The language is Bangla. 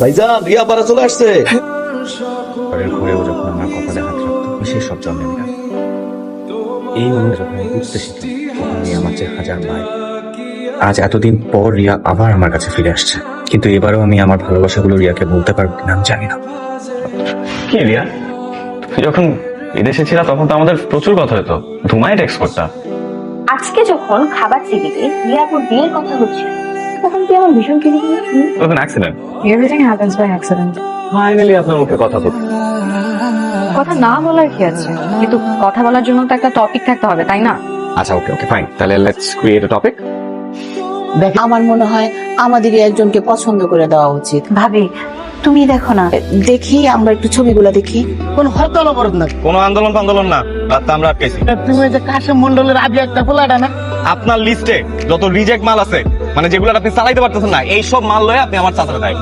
ভাইজান রিয়া পাড়া চলে আসছে। ঘরের ঘরেও যখন আমার কপালে হাত রাখতো আমি সব জন্মে নিলাম। এই মনে যখন বুঝতে শিখলাম তখন আমি আমার যে হাজার মায় আজ এতদিন পর রিয়া আবার আমার কাছে ফিরে আসছে। কিন্তু এবারও আমি আমার ভালোবাসাগুলো রিয়াকে বলতে পারব কিনা আমি জানি না। কি রিয়া? তুই যখন বিদেশে ছিলা তখন তো আমাদের প্রচুর কথা হতো। ধুমায় টেক্সট করতাম। আজকে যখন খাবার টেবিলে রিয়াপুর বিয়ের কথা হচ্ছে তখন কি আমার ভীষণ কেঁদে তখন accident everything happens by accident finally আপনার মুখে কথা বলতে কথা না বলার কি আছে? কিন্তু কথা বলার জন্য তো একটা টপিক থাকতে হবে তাই না? আচ্ছা ওকে ওকে ফাইন তাহলে লেটস ক্রিয়েট এ টপিক দেখ আমার মনে হয় আমাদের একজনকে পছন্দ করে দেওয়া উচিত। ভাবি তুমি দেখো না। দেখি আমরা একটু ছবিগুলো দেখি। কোন হরতাল অবরোধ না কোনো আন্দোলন আন্দোলন না রাতটা আমরা আটকেছি তুমি ওই যে কাশেম মন্ডলের আগে একটা পোলাটা না? আপনার লিস্টে যত রিজেক্ট মাল আছে মানে যেগুলো আপনি চালাইতে পারতেছেন না এইসব মাল লয়ে আপনি আমার চাচারা দেয়